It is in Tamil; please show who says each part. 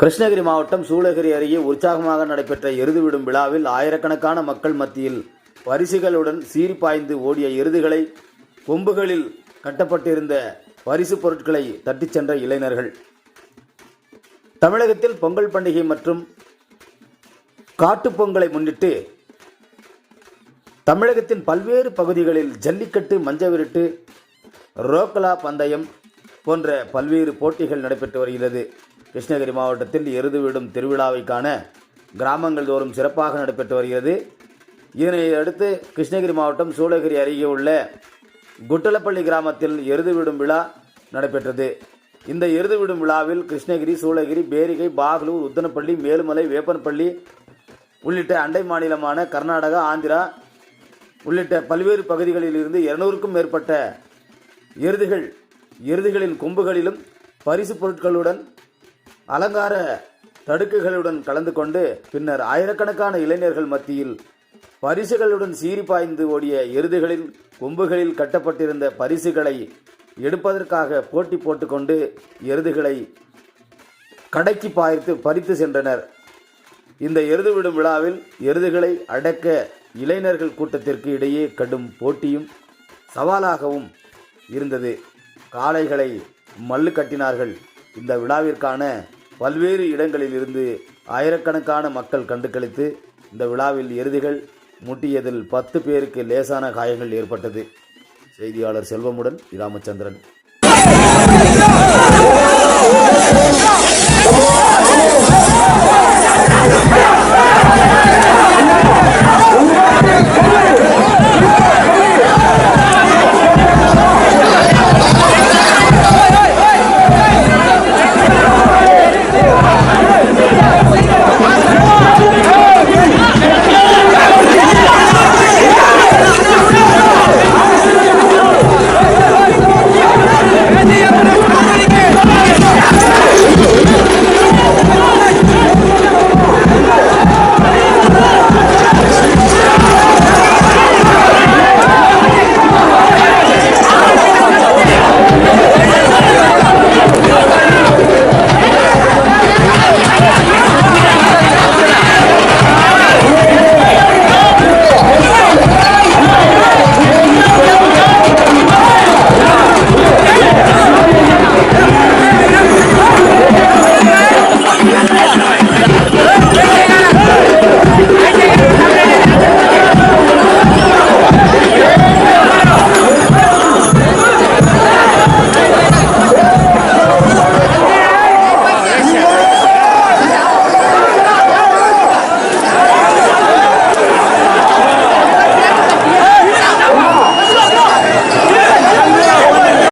Speaker 1: கிருஷ்ணகிரி மாவட்டம் சூளகிரி அருகே உற்சாகமாக நடைபெற்ற எருது விடும் விழாவில் ஆயிரக்கணக்கான மக்கள் மத்தியில் பரிசுகளுடன் சீறி பாய்ந்து ஓடிய எருதுகளை கொம்புகளில் கட்டப்பட்டிருந்த பரிசு பொருட்களை தட்டிச் சென்ற இளைஞர்கள். தமிழகத்தில் பொங்கல் பண்டிகை மற்றும் காட்டுப் பொங்கலை முன்னிட்டு தமிழகத்தின் பல்வேறு பகுதிகளில் ஜல்லிக்கட்டு மஞ்சவிரட்டு ரோக்கலா பந்தயம் போன்ற பல்வேறு போட்டிகள் நடைபெற்று வருகிறது. கிருஷ்ணகிரி மாவட்டத்தில் எருது விடும் திருவிழாவை காண கிராமங்கள் தோறும் சிறப்பாக நடைபெற்று வருகிறது. இதனை அடுத்து கிருஷ்ணகிரி மாவட்டம் சூளகிரி அருகே உள்ள குட்டலப்பள்ளி கிராமத்தில் எருது விடும் விழா நடைபெற்றது. இந்த எருது விடும் விழாவில் கிருஷ்ணகிரி சூளகிரி பேரிகை பாகலூர் உத்தனப்பள்ளி மேலுமலை வேப்பன்பள்ளி உள்ளிட்ட அண்டை மாநிலமான கர்நாடகா ஆந்திரா உள்ளிட்ட பல்வேறு பகுதிகளில் இருந்து இருநூறுக்கும் மேற்பட்ட எருதுகள் எருதுகளின் கொம்புகளிலும் பரிசு பொருட்களுடன் அலங்கார தடுக்குகளுடன் கலந்து கொண்டு பின்னர் ஆயிரக்கணக்கான இளைஞர்கள் மத்தியில் பரிசுகளுடன் சீறி பாய்ந்து ஓடிய எருதுகளின் கொம்புகளில் கட்டப்பட்டிருந்த பரிசுகளை எடுப்பதற்காக போட்டி போட்டுக்கொண்டு எருதுகளை கடைக்கு பாய்த்து பறித்து சென்றனர். இந்த எருது விடும் விழாவில் எருதுகளை அடக்க இளைஞர்கள் கூட்டத்திற்கு இடையே கடும் போட்டியும் சவாலாகவும் இருந்தது. காளைகளை மல்லு கட்டினார்கள். இந்த விழாவிற்கான பல்வேறு இடங்களில் இருந்து ஆயிரக்கணக்கான மக்கள் கண்டுகளித்து இந்த விழாவில் எருதுகள் முட்டியதில் பத்து பேருக்கு லேசான காயங்கள் ஏற்பட்டது. செய்தியாளர் செல்வமுடன் ராமச்சந்திரன்